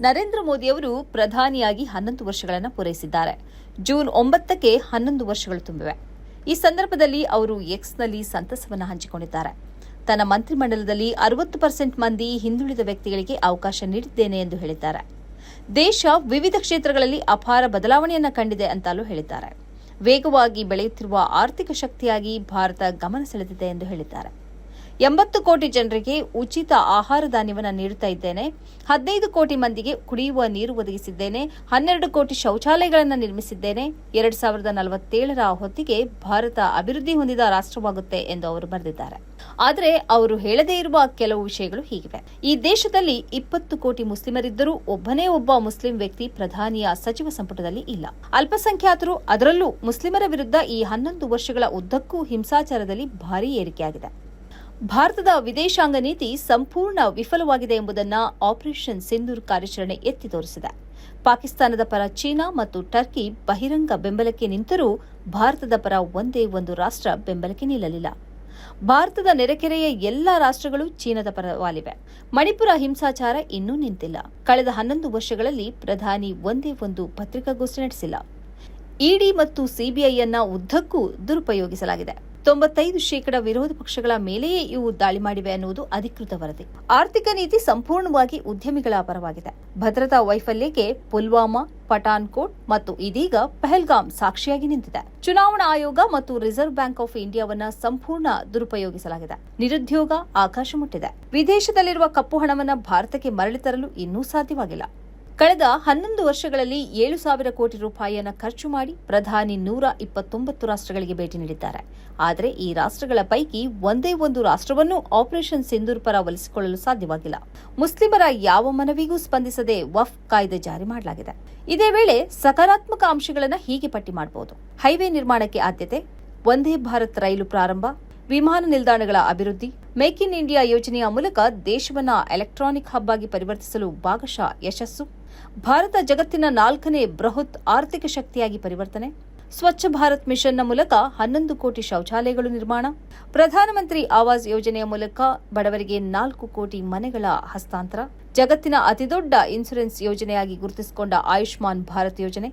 ನರೇಂದ್ರ ಮೋದಿಯವರು ಪ್ರಧಾನಿಯಾಗಿ ಹನ್ನೊಂದು ವರ್ಷಗಳನ್ನು ಪೂರೈಸಿದ್ದಾರೆ. ಜೂನ್ ಒಂಬತ್ತಕ್ಕೆ ಹನ್ನೊಂದು ವರ್ಷಗಳು ತುಂಬಿವೆ. ಈ ಸಂದರ್ಭದಲ್ಲಿ ಅವರು ಎಕ್ಸ್ನಲ್ಲಿ ಸಂತಸವನ್ನು ಹಂಚಿಕೊಂಡಿದ್ದಾರೆ. ತನ್ನ ಮಂತ್ರಿಮಂಡಲದಲ್ಲಿ ಅರವತ್ತು ಪರ್ಸೆಂಟ್ ಮಂದಿ ಹಿಂದುಳಿದ ವ್ಯಕ್ತಿಗಳಿಗೆ ಅವಕಾಶ ನೀಡಿದ್ದೇನೆ ಎಂದು ಹೇಳಿದ್ದಾರೆ. ದೇಶ ವಿವಿಧ ಕ್ಷೇತ್ರಗಳಲ್ಲಿ ಅಪಾರ ಬದಲಾವಣೆಯನ್ನು ಕಂಡಿದೆ ಅಂತಲೂ ಹೇಳಿದ್ದಾರೆ. ವೇಗವಾಗಿ ಬೆಳೆಯುತ್ತಿರುವ ಆರ್ಥಿಕ ಶಕ್ತಿಯಾಗಿ ಭಾರತ ಗಮನ ಸೆಳೆದಿದೆ ಎಂದು ಹೇಳಿದ್ದಾರೆ. ಎಂಬತ್ತು ಕೋಟಿ ಜನರಿಗೆ ಉಚಿತ ಆಹಾರ ಧಾನ್ಯವನ್ನು ನೀಡುತ್ತಾ ಇದ್ದೇನೆ. ಹದಿನೈದು ಕೋಟಿ ಮಂದಿಗೆ ಕುಡಿಯುವ ನೀರು ಒದಗಿಸಿದ್ದೇನೆ. ಹನ್ನೆರಡು ಕೋಟಿ ಶೌಚಾಲಯಗಳನ್ನು ನಿರ್ಮಿಸಿದ್ದೇನೆ. ಎರಡ್ ಸಾವಿರದ ನಲವತ್ತೇಳರ ಹೊತ್ತಿಗೆ ಭಾರತ ಅಭಿವೃದ್ಧಿ ಹೊಂದಿದ ರಾಷ್ಟ್ರವಾಗುತ್ತೆ ಎಂದು ಅವರು ಬರೆದಿದ್ದಾರೆ. ಆದರೆ ಅವರು ಹೇಳದೇ ಇರುವ ಕೆಲವು ವಿಷಯಗಳು ಹೀಗಿವೆ. ಈ ದೇಶದಲ್ಲಿ ಇಪ್ಪತ್ತು ಕೋಟಿ ಮುಸ್ಲಿಮರಿದ್ದರೂ ಒಬ್ಬನೇ ಒಬ್ಬ ಮುಸ್ಲಿಂ ವ್ಯಕ್ತಿ ಪ್ರಧಾನಿಯ ಸಚಿವ ಸಂಪುಟದಲ್ಲಿ ಇಲ್ಲ. ಅಲ್ಪಸಂಖ್ಯಾತರು ಅದರಲ್ಲೂ ಮುಸ್ಲಿಮರ ವಿರುದ್ಧ ಈ ಹನ್ನೊಂದು ವರ್ಷಗಳ ಉದ್ದಕ್ಕೂ ಹಿಂಸಾಚಾರದಲ್ಲಿ ಭಾರೀ ಏರಿಕೆಯಾಗಿದೆ. ಭಾರತದ ವಿದೇಶಾಂಗ ನೀತಿ ಸಂಪೂರ್ಣ ವಿಫಲವಾಗಿದೆ ಎಂಬುದನ್ನು ಆಪರೇಷನ್ ಸಿಂಧೂರ್ ಕಾರ್ಯಾಚರಣೆ ಎತ್ತಿ ತೋರಿಸಿದೆ. ಪಾಕಿಸ್ತಾನದ ಪರ ಚೀನಾ ಮತ್ತು ಟರ್ಕಿ ಬಹಿರಂಗ ಬೆಂಬಲಕ್ಕೆ ನಿಂತರೂ ಭಾರತದ ಪರ ಒಂದೇ ಒಂದು ರಾಷ್ಟ್ರ ಬೆಂಬಲಕ್ಕೆ ನಿಲ್ಲಲಿಲ್ಲ. ಭಾರತದ ನೆರೆಕೆರೆಯ ಎಲ್ಲಾ ರಾಷ್ಟ್ರಗಳು ಚೀನಾದ ಪರವಾಲಿವೆ ಮಣಿಪುರ ಹಿಂಸಾಚಾರ ಇನ್ನೂ ನಿಂತಿಲ್ಲ. ಕಳೆದ ಹನ್ನೊಂದು ವರ್ಷಗಳಲ್ಲಿ ಪ್ರಧಾನಿ ಒಂದೇ ಒಂದು ಪತ್ರಿಕಾಗೋಷ್ಠಿ ನಡೆಸಿಲ್ಲ. ಇಡಿ ಮತ್ತು ಸಿಬಿಐಯನ್ನ ಉದ್ದಕ್ಕೂ ದುರುಪಯೋಗಿಸಲಾಗಿದೆ. ತೊಂಬತ್ತೈದು ಶೇಕಡ ವಿರೋಧ ಪಕ್ಷಗಳ ಮೇಲೆಯೇ ಇವು ದಾಳಿ ಮಾಡಿವೆ ಅನ್ನುವುದು ಅಧಿಕೃತ ವರದಿ. ಆರ್ಥಿಕ ನೀತಿ ಸಂಪೂರ್ಣವಾಗಿ ಉದ್ಯಮಿಗಳ ಪರವಾಗಿದೆ. ಭದ್ರತಾ ವೈಫಲ್ಯಕ್ಕೆ ಪುಲ್ವಾಮಾ ಪಠಾನ್ಕೋಟ್ ಮತ್ತು ಇದೀಗ ಪಹಲ್ಗಾಮ್ ಸಾಕ್ಷಿಯಾಗಿ ನಿಂತಿದೆ. ಚುನಾವಣಾ ಆಯೋಗ ಮತ್ತು ರಿಸರ್ವ್ ಬ್ಯಾಂಕ್ ಆಫ್ ಇಂಡಿಯಾವನ್ನ ಸಂಪೂರ್ಣ ದುರುಪಯೋಗಿಸಲಾಗಿದೆ. ನಿರುದ್ಯೋಗ ಆಕಾಶ ಮುಟ್ಟಿದೆ. ವಿದೇಶದಲ್ಲಿರುವ ಕಪ್ಪು ಹಣವನ್ನು ಭಾರತಕ್ಕೆ ಮರಳಿ ತರಲು ಇನ್ನೂ ಸಾಧ್ಯವಾಗಿಲ್ಲ. ಕಳೆದ ಹನ್ನೊಂದು ವರ್ಷಗಳಲ್ಲಿ ಏಳು ಸಾವಿರ ಕೋಟಿ ರೂಪಾಯಿಯನ್ನು ಖರ್ಚು ಮಾಡಿ ಪ್ರಧಾನಿ ನೂರ ಇಪ್ಪತ್ತೊಂಬತ್ತು ರಾಷ್ಟ್ರಗಳಿಗೆ ಭೇಟಿ ನೀಡಿದ್ದಾರೆ. ಆದರೆ ಈ ರಾಷ್ಟ್ರಗಳ ಪೈಕಿ ಒಂದೇ ಒಂದು ರಾಷ್ಟ್ರವನ್ನು ಆಪರೇಷನ್ ಸಿಂಧೂರ್ ಪರ ಒಲಿಸಿಕೊಳ್ಳಲು ಸಾಧ್ಯವಾಗಿಲ್ಲ. ಮುಸ್ಲಿಮರ ಯಾವ ಮನವಿಗೂ ಸ್ಪಂದಿಸದೆ ವಫ್ ಕಾಯ್ದೆ ಜಾರಿ ಮಾಡಲಾಗಿದೆ. ಇದೇ ವೇಳೆ ಸಕಾರಾತ್ಮಕ ಅಂಶಗಳನ್ನು ಹೀಗೆ ಪಟ್ಟಿ ಮಾಡಬಹುದು. ಹೈವೇ ನಿರ್ಮಾಣಕ್ಕೆ ಆದ್ಯತೆ, ಒಂದೇ ಭಾರತ್ ರೈಲು ಪ್ರಾರಂಭ ವಿಮಾನ ನಿಲ್ದಾಣಗಳ ಅಭಿವೃದ್ಧಿ, ಮೇಕ್ ಇನ್ ಇಂಡಿಯಾ ಯೋಜನೆಯ ಮೂಲಕ ದೇಶವನ್ನ ಎಲೆಕ್ಟ್ರಾನಿಕ್ ಹಬ್ ಆಗಿ ಪರಿವರ್ತಿಸಲು ಭಾಗಶಃ ಯಶಸ್ಸು, ಭಾರತ ಜಗತ್ತಿನ ನಾಲ್ಕನೇ ಬೃಹತ್ ಆರ್ಥಿಕ ಶಕ್ತಿಯಾಗಿ ಪರಿವರ್ತನೆ, ಸ್ವಚ್ಛ ಭಾರತ್ ಮಿಷನ್ನ ಮೂಲಕ ಹನ್ನೊಂದು ಕೋಟಿ ಶೌಚಾಲಯಗಳು ನಿರ್ಮಾಣ, ಪ್ರಧಾನಮಂತ್ರಿ ಆವಾಸ್ ಯೋಜನೆಯ ಮೂಲಕ ಬಡವರಿಗೆ ನಾಲ್ಕು ಕೋಟಿ ಮನೆಗಳ ಹಸ್ತಾಂತರ, ಜಗತ್ತಿನ ಅತಿದೊಡ್ಡ ಇನ್ಶೂರೆನ್ಸ್ ಯೋಜನೆಯಾಗಿ ಗುರುತಿಸಿಕೊಂಡ ಆಯುಷ್ಮಾನ್ ಭಾರತ್ ಯೋಜನೆ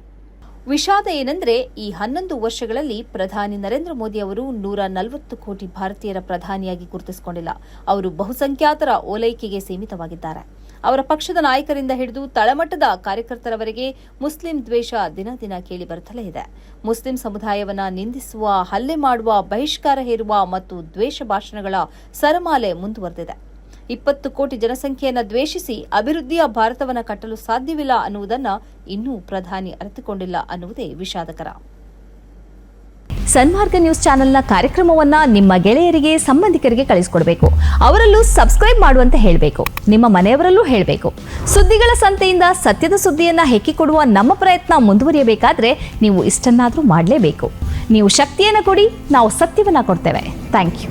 ವಿಷಾದ ಏನೆಂದರೆ ಈ ಹನ್ನೊಂದು ವರ್ಷಗಳಲ್ಲಿ ಪ್ರಧಾನಿ ನರೇಂದ್ರ ಮೋದಿ ಅವರು ನೂರ ನಲವತ್ತು ಕೋಟಿ ಭಾರತೀಯರ ಪ್ರಧಾನಿಯಾಗಿ ಗುರುತಿಸಿಕೊಂಡಿಲ್ಲ. ಅವರು ಬಹುಸಂಖ್ಯಾತರ ಓಲೈಕೆಗೆ ಸೀಮಿತವಾಗಿದ್ದಾರೆ. ಅವರ ಪಕ್ಷದ ನಾಯಕರಿಂದ ಹಿಡಿದು ತಳಮಟ್ಟದ ಕಾರ್ಯಕರ್ತರವರೆಗೆ ಮುಸ್ಲಿಂ ದ್ವೇಷ ದಿನ ದಿನ ಕೇಳಿ ಬರುತ್ತಲೇ ಇದೆ. ಮುಸ್ಲಿಂ ಸಮುದಾಯವನ್ನು ನಿಂದಿಸುವ, ಹಲ್ಲೆ ಮಾಡುವ, ಬಹಿಷ್ಕಾರ ಹೇರುವ ಮತ್ತು ದ್ವೇಷ ಭಾಷಣಗಳ ಸರಮಾಲೆ ಮುಂದುವರೆದಿದೆ. ಇಪ್ಪತ್ತು ಕೋಟಿ ಜನಸಂಖ್ಯೆಯನ್ನು ದ್ವೇಷಿಸಿ ಅಭಿವೃದ್ಧಿಯ ಭಾರತವನ್ನು ಕಟ್ಟಲು ಸಾಧ್ಯವಿಲ್ಲ ಅನ್ನುವುದನ್ನು ಇನ್ನೂ ಪ್ರಧಾನಿ ಅರಿತುಕೊಂಡಿಲ್ಲ ಅನ್ನುವುದೇ ವಿಷಾದಕರ. ಸನ್ಮಾರ್ಗ ನ್ಯೂಸ್ ಚಾನೆಲ್ನ ಕಾರ್ಯಕ್ರಮವನ್ನ ನಿಮ್ಮ ಗೆಳೆಯರಿಗೆ, ಸಂಬಂಧಿಕರಿಗೆ ಕಳಿಸಿಕೊಡಬೇಕು. ಅವರಲ್ಲೂ ಸಬ್ಸ್ಕ್ರೈಬ್ ಮಾಡುವಂತೆ ಹೇಳಬೇಕು. ನಿಮ್ಮ ಮನೆಯವರಲ್ಲೂ ಹೇಳಬೇಕು. ಸುದ್ದಿಗಳ ಸಂತೆಯಿಂದ ಸತ್ಯದ ಸುದ್ದಿಯನ್ನ ಹೆಕ್ಕಿಕೊಡುವ ನಮ್ಮ ಪ್ರಯತ್ನ ಮುಂದುವರಿಯಬೇಕಾದ್ರೆ ನೀವು ಇಷ್ಟನ್ನಾದರೂ ಮಾಡಲೇಬೇಕು. ನೀವು ಶಕ್ತಿಯನ್ನು ಕೊಡಿ, ನಾವು ಸತ್ಯವನ್ನ ಕೊಡ್ತೇವೆ. Thank you